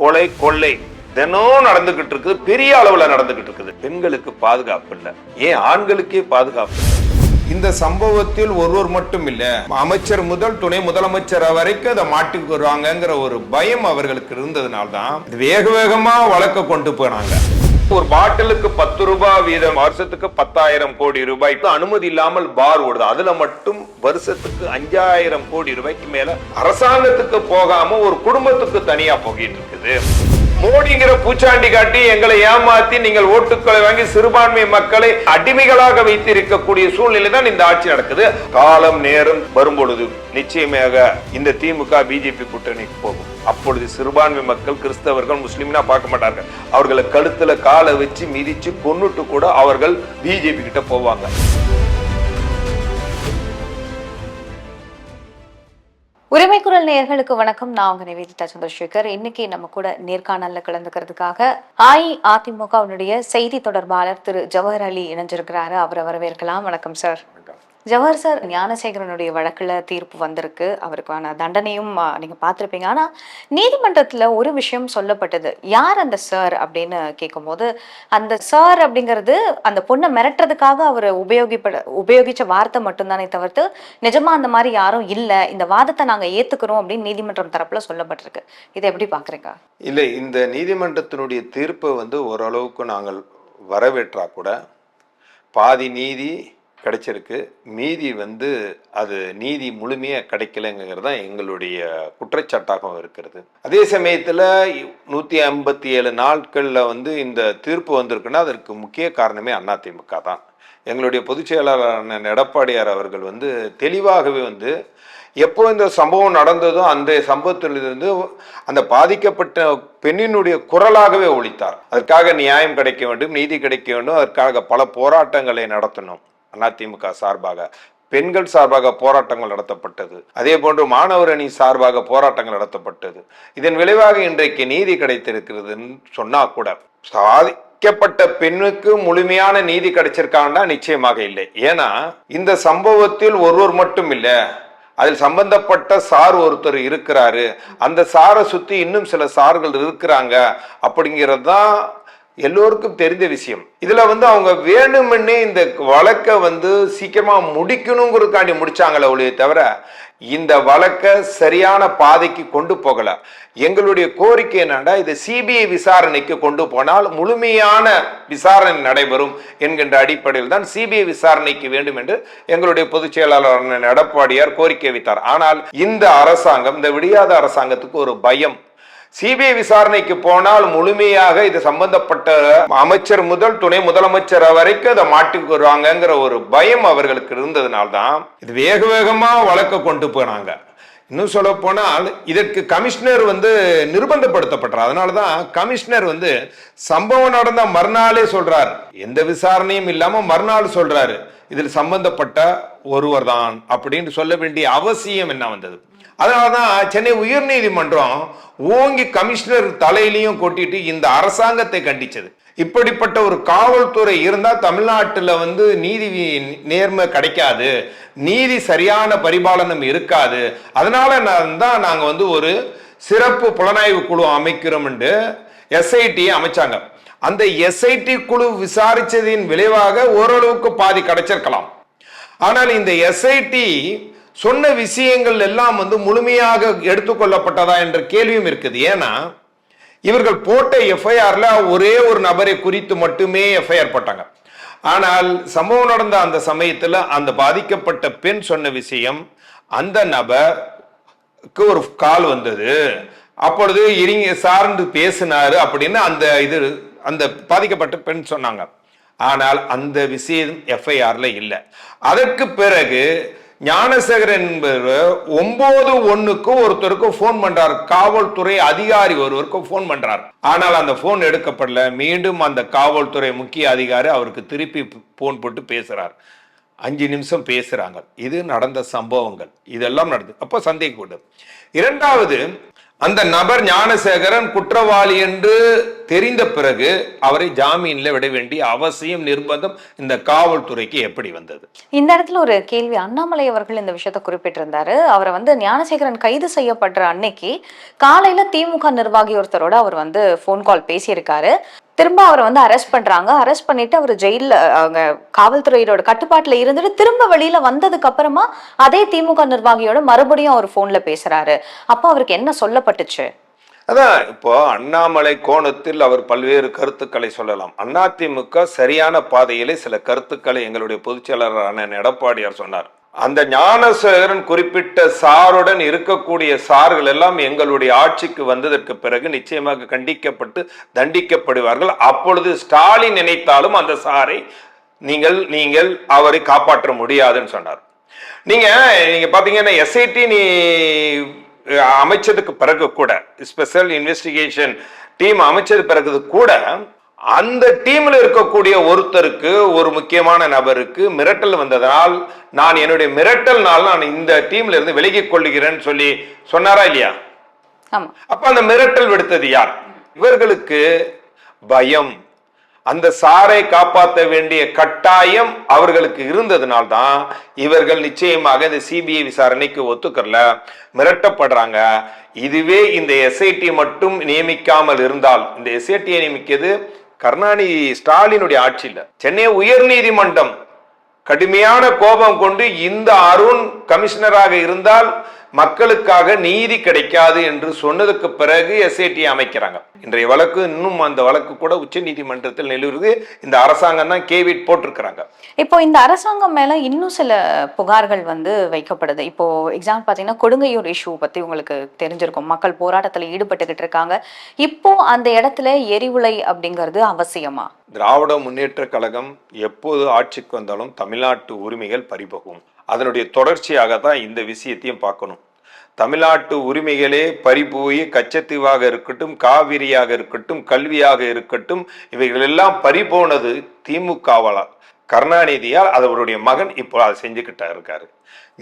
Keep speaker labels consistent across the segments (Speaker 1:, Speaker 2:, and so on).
Speaker 1: கொலை கொள்ளை தினம் நடந்துகிட்டு இருக்குது பெரிய அளவுல நடந்துகிட்டு இருக்குது. பெண்களுக்கு பாதுகாப்பு இல்லை. ஏன் ஆண்களுக்கே பாதுகாப்பு இந்த சம்பவத்தில் ஒருவர் மட்டும் இல்ல அமைச்சர் முதல் துணை முதலமைச்சர் வரைக்கும் அதை மாட்டிக்கு வருவாங்கங்கிற ஒரு பயம் அவர்களுக்கு இருந்ததுனால தான் வேக வேகமா வழக்க கொண்டு போனாங்க. ஒரு பாட்டிலுக்கு பத்து ரூபாய் வீதம் வருஷத்துக்கு பத்தாயிரம் கோடி ரூபாய்க்கு அனுமதி இல்லாமல் பார் ஓடுது. அதுல மட்டும் வருஷத்துக்கு அஞ்சாயிரம் கோடி ரூபாய்க்கு மேல அரசாங்கத்துக்கு போகாம ஒரு குடும்பத்துக்கு தனியா போகிட்டு இருக்குது. மோடிங்கிற பூச்சாண்டி காட்டி எங்களை ஏமாத்தி நீங்கள் ஓட்டுக்களை வாங்கி சிறுபான்மை மக்களை அடிமைகளாக வைத்து இருக்கக்கூடிய சூழ்நிலை தான் இந்த ஆட்சி நடக்குது. காலம் நேரம் வரும்பொழுது நிச்சயமாக இந்த திமுக பிஜேபி கூட்டணிக்கு போகும். அப்பொழுது சிறுபான்மை மக்கள் கிறிஸ்தவர்கள் முஸ்லிம்னா பார்க்க மாட்டார்கள். அவர்களை கழுத்துல காலை வச்சு மிதிச்சு கொன்னுட்டு கூட அவர்கள் பிஜேபி கிட்ட போவாங்க.
Speaker 2: உரிமை குரல் நேயர்களுக்கு வணக்கம். நான் உங்க நிவேதிதா சந்திரசேகர். இன்னைக்கு நம்ம கூட நேர்காணல்ல கலந்துக்கிறதுக்காக அஇஅதிமுகவினுடைய செய்தி தொடர்பாளர் திரு ஜவஹர் அலி இணைஞ்சிருக்கிறாரு. அவரை வரவேற்கலாம். வணக்கம் சார். ஜவஹர் சார் ஞானசேகரனுடைய வழக்குல தீர்ப்பு வந்திருக்கு. அவருக்கான தண்டனையும் நீங்கள் பார்த்துருப்பீங்க. ஆனால் நீதிமன்றத்தில் ஒரு விஷயம் சொல்லப்பட்டது. யார் அந்த சார் அப்படின்னு கேட்கும்போது அந்த சார் அப்படிங்கிறது அந்த பொண்ணை மிரட்டுறதுக்காக அவர் உபயோகிப்பட உபயோகித்த வார்த்தை மட்டும்தானே தவிர்த்து நிஜமாக அந்த மாதிரி யாரும் இல்லை இந்த வாதத்தை நாங்கள் ஏற்றுக்கிறோம் அப்படின்னு நீதிமன்றம் தரப்பில் சொல்லப்பட்டிருக்கு. இதை எப்படி பார்க்குறீங்க
Speaker 1: இல்லை இந்த நீதிமன்றத்தினுடைய தீர்ப்பை வந்து ஓரளவுக்கு நாங்கள் வரவேற்றா கூட பாதி நீதி கிடைச்சிருக்கு. மீதி வந்து அது நீதி முழுமையாக கிடைக்கலங்கிறது தான் எங்களுடைய குற்றச்சாட்டாகவும் இருக்கிறது. அதே சமயத்தில் நூற்றி ஐம்பத்தி ஏழு நாட்களில் வந்து இந்த தீர்ப்பு வந்திருக்குன்னா அதற்கு முக்கிய காரணமே அதிமுக தான். எங்களுடைய பொதுச் செயலாளரான எடப்பாடியார் அவர்கள் வந்து தெளிவாகவே வந்து எப்போ இந்த சம்பவம் நடந்ததோ அந்த சம்பவத்திலிருந்து அந்த பாதிக்கப்பட்ட பெண்ணினுடைய குரலாகவே ஒழித்தார். அதற்காக நியாயம் கிடைக்க வேண்டும் நீதி கிடைக்க வேண்டும் அதற்காக பல போராட்டங்களை நடத்தணும். அதிமுக சார்பாக பெண்கள் சார்பாக போராட்டங்கள் நடத்தப்பட்டது. அதே போன்று மாணவர் அணி சார்பாக போராட்டங்கள் நடத்தப்பட்டது. இதன் விளைவாக இன்றைக்கு நீதி கிடைத்திருக்கிறதுன்னு சொன்னா கூட சாதிக்கப்பட்ட பெண்ணுக்கு முழுமையான நீதி கிடைச்சிருக்காங்கன்னா நிச்சயமாக இல்லை. ஏன்னா இந்த சம்பவத்தில் ஒருவர் மட்டும் இல்லை அதில் சம்பந்தப்பட்ட சார் ஒருத்தர் இருக்கிறாரு. அந்த சாரை சுத்தி இன்னும் சில சார்கள் இருக்கிறாங்க. அப்படிங்கிறது தான் எல்லோருக்கும் தெரிந்த விஷயம். இதுல வந்து அவங்க வேணுமென்னே இந்த வழக்கை வந்து சீக்கிரமா முடிக்கணுங்கிறதுக்காண்டி முடிச்சாங்களே ஒழிய தவிர இந்த வழக்கை சரியான பாதைக்கு கொண்டு போகல. எங்களுடைய கோரிக்கை என்னடா இது சிபிஐ விசாரணைக்கு கொண்டு போனால் முழுமையான விசாரணை நடைபெறும் என்கின்ற அடிப்படையில் தான் சிபிஐ விசாரணைக்கு வேண்டும் என்று எங்களுடைய பொதுச் செயலாளர் எடப்பாடியார் கோரிக்கை வைத்தார். ஆனால் இந்த அரசாங்கம் இந்த விடியாத அரசாங்கத்துக்கு ஒரு பயம் சிபிஐ விசாரணைக்கு போனால் முழுமையாக இது சம்பந்தப்பட்ட அமைச்சர் முதல் துணை முதலமைச்சர் வரைக்கும் அதை மாட்டிக்கு வருவாங்கங்கிற ஒரு பயம் அவர்களுக்கு இருந்ததுனால்தான் இது வேக வேகமாக வழக்க கொண்டு போனாங்க. இன்னும் சொல்ல போனால் இதற்கு கமிஷனர் வந்து நிர்பந்தப்படுத்தப்பட்டார். அதனாலதான் கமிஷனர் வந்து சம்பவம் நடந்த மறுநாளே சொல்றார். எந்த விசாரணையும் இல்லாமல் மறுநாள் சொல்றாரு. இதில் சம்பந்தப்பட்ட ஒருவர் தான் அப்படின்னு சொல்ல வேண்டிய அவசியம் என்ன வந்தது? அதனாலதான் சென்னை உயர்நீதிமன்றம் ஓங்கி கமிஷனர் தலையிலையும் கொட்டிட்டு இந்த அரசாங்கத்தை கண்டிச்சது. இப்படிப்பட்ட ஒரு காவல்துறை இருந்தால் தமிழ்நாட்டில் வந்து நீதி நேர்மை கிடைக்காது நீதி சரியான பரிபாலனம் இருக்காது. அதனால நான் தான் நாங்கள் வந்து ஒரு சிறப்பு புலனாய்வு குழு அமைக்கிறோம் எஸ்ஐடியை அமைச்சாங்க. அந்த எஸ்ஐடி குழு விசாரிச்சதின் விளைவாக ஓரளவுக்கு பாதி கிடைச்சிருக்கலாம். ஆனால் இந்த எஸ்ஐடி சொன்ன விஷயங்கள் எல்லாம் வந்து முழுமையாக எடுத்துக்கொள்ளப்பட்டதா என்ற கேள்வியும் இருக்குது. ஏன்னா இவர்கள் போட்ட எஃப்ஐஆர்ல ஒரே ஒரு நபரை குறித்து மட்டுமே எஃப்ஐஆர் போட்டாங்க. ஆனால் சம்பவம் நடந்த அந்த சமயத்தில் அந்த பாதிக்கப்பட்ட பெண் சொன்ன விஷயம் அந்த நபருக்கு ஒரு கால் வந்தது. அப்பொழுது இறங்கி சார்ந்து பேசினாரு அப்படின்னு அந்த இது அந்த பாதிக்கப்பட்ட பெண் சொன்னாங்க. ஆனால் அந்த விஷயம் எஃப்ஐஆர்ல இல்லை. அதற்கு பிறகு ஞானசேகரன் என்பவர் ஒன்பது ஒண்ணுக்கு ஒருத்தருக்கு ஃபோன் பண்றார். காவல்துறை அதிகாரி ஒருவருக்கு ஃபோன் பண்றார். ஆனால் அந்த ஃபோன் எடுக்கப்படல. மீண்டும் அந்த காவல்துறை முக்கிய அதிகாரி அவருக்கு திருப்பி ஃபோன் போட்டு பேசுறார். அஞ்சு நிமிஷம் பேசுறாங்க. இது நடந்த சம்பவங்கள். இதெல்லாம் நடந்து அப்போ சந்தேகப்படும் இரண்டாவது அந்த நபர் ஞானசேகரன் குற்றவாளி என்று தெரிந்த பிறகு அவரை ஜாமீன்ல விட வேண்டிய அவசியம் நிர்பந்தம் இந்த காவல்துறைக்கு எப்படி வந்தது?
Speaker 2: இந்த இடத்துல ஒரு கேள்வி. அண்ணாமலை அவர்கள் இந்த விஷயத்த குறிப்பிட்டிருந்தாரு. அவரை வந்து ஞானசேகரன் கைது செய்யப்படுற அன்னைக்கு காலையில திமுக நிர்வாகி ஒருத்தரோட அவர் வந்து போன் கால் பேசியிருக்காரு. திரும்ப அவரை வந்து அரெஸ்ட் பண்றாங்க. அரெஸ்ட் பண்ணிட்டு அவர் ஜெயில அவங்க காவல்துறையோட கட்டுப்பாட்டுல இருந்துட்டு திரும்ப வெளியில வந்ததுக்கு அப்புறமா அதே திமுக நிர்வாகியோட மறுபடியும் அவர் போன்ல பேசுறாரு. அப்போ அவருக்கு என்ன சொல்லப்பட்டுச்சு?
Speaker 1: அதான் இப்போ அண்ணாமலை கோணத்தில் அவர் பல்வேறு கருத்துக்களை சொல்லலாம். அதிமுக சரியான பாதையிலே சில கருத்துக்களை எங்களுடைய பொதுச்செயலாளரான எடப்பாடியார் சொன்னார். அந்த ஞானசேகரன் குறிப்பிட்ட சாருடன் இருக்கக்கூடிய சார்கள் எல்லாம் எங்களுடைய ஆட்சிக்கு வந்ததற்கு பிறகு நிச்சயமாக கண்டிக்கப்பட்டு தண்டிக்கப்படுவார்கள். அப்பொழுது ஸ்டாலின் நினைத்தாலும் அந்த சாரை நீங்கள் நீங்கள் அவரை காப்பாற்ற முடியாதுன்னு சொன்னார். நீங்க நீங்க பாத்தீங்கன்னா எஸ்ஐடி நீ அமைச்சதுக்கு பிறகு கூட ஸ்பெஷல் இன்வெஸ்டிகேஷன் டீம் அமைச்சது பிறகு கூட அந்த டீம்ல இருக்கக்கூடிய ஒருத்தருக்கு ஒரு முக்கியமான நபருக்கு மிரட்டல் வந்ததனால் நான் என்னுடைய மிரட்டல்னால் நான் இந்த டீம்ல இருந்து விலகிக் கொள்ளுகிறேன்னு சொல்லி சொன்னாரா இல்லையா? அப்ப அந்த மிரட்டல் விடுத்தது யார்? இவர்களுக்கு பயம். அந்த சாரை காப்பாற்ற வேண்டிய கட்டாயம் அவர்களுக்கு இருந்ததுனால்தான் இவர்கள் நிச்சயமாக இந்த சிபிஐ விசாரணைக்கு ஒத்துக்கறல மிரட்டப்படுறாங்க. இதுவே இந்த எஸ்ஐடி மட்டும் நியமிக்காமல் இருந்தால் இந்த எஸ்ஐடியை நியமிக்கிறது கருணாநிதி ஸ்டாலினுடைய ஆட்சி சென்னை சென்னை உயர்நீதிமன்றம் கடுமையான கோபம் கொண்டு இந்த அருண் கமிஷனராக இருந்தால் மக்களுக்காக நீதி கிடைக்காது என்று சொன்னதுக்கு பிறகு எஸ்ஐடி அமைக்கிறாங்க. இன்றைய வழக்கு இன்னும் அந்த வழக்கு கூட உச்ச நீதிமன்றத்தில் நிலுவுறது இந்த அரசாங்கம் தான் கேவிட் போட்டிருக்கிறாங்க.
Speaker 2: இப்போ இந்த அரசாங்கம் மேல இன்னும் சில புகார்கள் வந்து வைக்கப்படுது. இப்போ எக்ஸாம்பிள் பாத்தீங்கன்னா கொடுங்கையூர் இஷ்யூ பத்தி உங்களுக்கு தெரிஞ்சிருக்கும். மக்கள் போராட்டத்துல ஈடுபட்டுக்கிட்டு இருக்காங்க. இப்போ அந்த இடத்துல எரிவுலை அப்படிங்கிறது அவசியமா?
Speaker 1: திராவிட முன்னேற்ற கழகம் எப்போது ஆட்சிக்கு வந்தாலும் தமிழ்நாட்டு உரிமைகள் பறிபோகும். அதனுடைய தொடர்ச்சியாக தான் இந்த விஷயத்தையும் பார்க்கணும். தமிழ்நாட்டு உரிமைகளே பறிபோய் கச்சத்தீவாக இருக்கட்டும் காவிரியாக இருக்கட்டும் கல்வியாக இருக்கட்டும் இவைகள் எல்லாம் பறிபோனது திமுகவால். கருணாநிதியால் அவருடைய மகன் இப்போ அதை செஞ்சுக்கிட்டா இருக்காரு.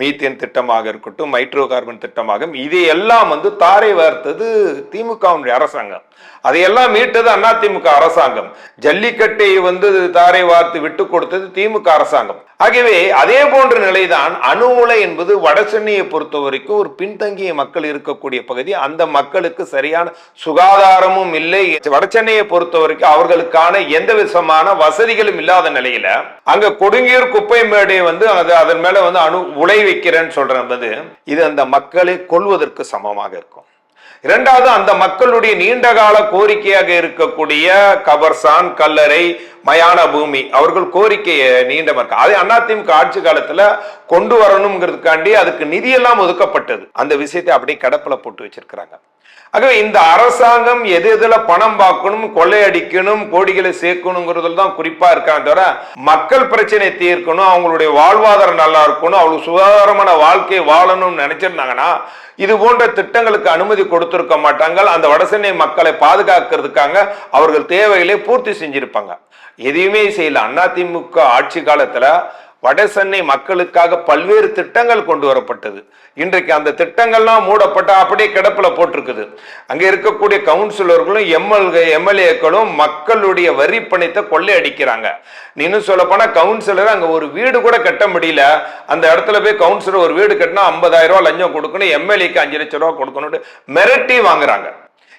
Speaker 1: மீத்தேன் திட்டமாக இருக்கட்டும் மைட்ரோ கார்பன் திட்டமாக இதையெல்லாம் வந்து தாரை வார்த்தது திமுகவுடைய அரசாங்கம். அதையெல்லாம் மீட்டது அதிமுக அரசாங்கம். ஜல்லிக்கட்டை வந்து தாரை வார்த்து விட்டு கொடுத்தது திமுக அரசாங்கம். ஆகவே அதே போன்ற நிலைதான் அணு உலை என்பது வட சென்னையை பொறுத்த வரைக்கும் ஒரு பின்தங்கிய மக்கள் இருக்கக்கூடிய பகுதி. அந்த மக்களுக்கு சரியான சுகாதாரமும் இல்லை. வட சென்னையை பொறுத்த வரைக்கும் அவர்களுக்கான எந்த விதமான வசதிகளும் இல்லாத நிலையில அங்க கொடுங்கீர் குப்பை மேடை வந்து அது அதன் மேல வந்து அணு உலை வைக்கிறேன்னு சொல்றது இது அந்த மக்களை கொல்வதற்கு சமமாக இருக்கும். இரண்டாவது அந்த மக்களுடைய நீண்டகால கோரிக்கையாக இருக்கக்கூடிய கபர்சான் கல்லறை மயான பூமி அவர்கள் கோரிக்கையை நீண்ட இருக்கு. அதே அதிமுக ஆட்சி காலத்துல கொண்டு வரணுங்கிறதுக்காண்டி அதுக்கு நிதியெல்லாம் ஒதுக்கப்பட்டது. அந்த விஷயத்தை அப்படியே கடப்புல போட்டு வச்சிருக்கிறாங்க. ஆகவே இந்த அரசாங்கம் எது எதுல பணம் பார்க்கணும் கொள்ளையடிக்கணும் கோடிகளை சேர்க்கணுங்கிறதுல தான் குறிப்பா இருக்காங்க தவிர மக்கள் பிரச்சனை தீர்க்கணும் அவங்களுடைய வாழ்வாதாரம் நல்லா இருக்கணும் அவங்களுக்கு சுகாதாரமான வாழ்க்கை வாழணும்னு நினைச்சிருந்தாங்கன்னா இது போன்ற திட்டங்களுக்கு அனுமதி கொடுத்திருக்க மாட்டாங்க. அந்த வடசென்னை மக்களை பாதுகாக்கிறதுக்காக அவர்கள் தேவைகளை பூர்த்தி செஞ்சிருப்பாங்க. எதையுமே செய்யல. அதிமுக ஆட்சி காலத்துல வடசென்னை மக்களுக்காக பல்வேறு திட்டங்கள் கொண்டு வரப்பட்டது. இன்றைக்கு அந்த திட்டங்கள்லாம் மூடப்பட்ட அப்படியே கிடப்பில் போட்டிருக்குது. அங்கே இருக்கக்கூடிய கவுன்சிலர்களும் எம்எல்ஏ எம்எல்ஏக்களும் மக்களுடைய வரி பணத்தை கொள்ளையடிக்கிறாங்க இன்னும் சொல்லப்போனால் கவுன்சிலர் அங்கே ஒரு வீடு கூட கட்ட முடியல. அந்த இடத்துல போய் கவுன்சிலர் ஒரு வீடு கட்டினா ஐம்பதாயிரம் ரூபா லஞ்சம் கொடுக்கணும் எம்எல்ஏக்கு அஞ்சு லட்சம் ரூபா கொடுக்கணும்னு மிரட்டி வாங்குறாங்க.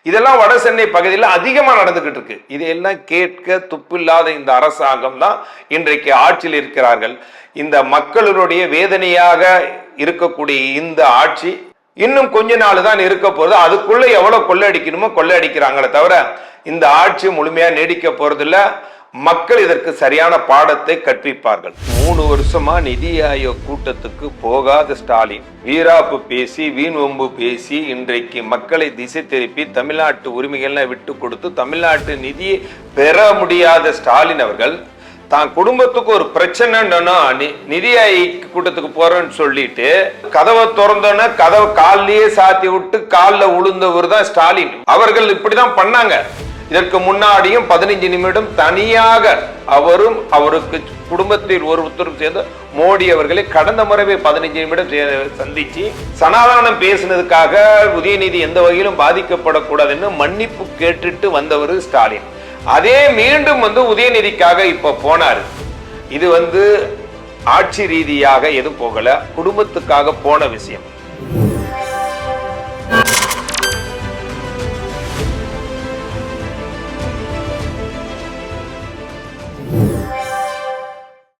Speaker 1: இதெல்லாம் வட சென்னை பகுதியில் அதிகமாக நடந்துகிட்டு இருக்கு. இதையெல்லாம் கேட்க துப்பில்லாத இந்த அரசாங்கம் தான் இன்றைக்கு ஆட்சியில் இருக்கிறார்கள். இந்த மக்களுடைய வேதனையாக இருக்கக்கூடிய இந்த ஆட்சி இன்னும் கொஞ்ச நாள் தான் இருக்க போகுது. அதுக்குள்ள அடிக்கணுமோ கொள்ளை அடிக்கிறாங்களே தவிர இந்த ஆட்சி முழுமையாக நீடிக்க போறதில்லை. மக்கள் இதற்கு சரியான பாடத்தை கற்பிப்பார்கள். மூணு வருஷமா நிதி ஆயோக் கூட்டத்துக்கு போகாத ஸ்டாலின். வீராப்பு பேசி வீண் பேசி இன்றைக்கு மக்களை திசை திருப்பி தமிழ்நாட்டு உரிமைகள்லாம் விட்டு கொடுத்து தமிழ்நாட்டு நிதியை பெற முடியாத ஸ்டாலின் அவர்கள் தான் குடும்பத்துக்கு ஒரு பிரச்சனைன்னா நி- நிதி ஆயோக் கூட்டத்துக்கு போறேன்னு சொல்லிட்டு கதவை திறந்தோன்னே கதவை காலிலேயே சாத்தி விட்டு காலில் உளுந்தவர் தான் ஸ்டாலின். அவர்கள் இப்படிதான் பண்ணாங்க. இதற்கு முன்னாடியும் பதினைஞ்சு நிமிடம் தனியாக அவரும் அவருக்கு குடும்பத்தில் ஒருத்தரும் சேர்ந்து மோடி அவர்களை கடந்த முறைவே பதினைஞ்சு நிமிடம் சந்திச்சு சனாதானம் பேசினதுக்காக உதயநிதி எந்த வகையிலும் பாதிக்கப்படக்கூடாதுன்னு மன்னிப்பு கேட்டுட்டு வந்தவர் ஸ்டாலின். அதே மீண்டும் வந்து உதயநிதிக்காக இப்ப போனாரு. இது வந்து ஆட்சி ரீதியாக எதுவும் போகல. குடும்பத்துக்காக போன விஷயம்.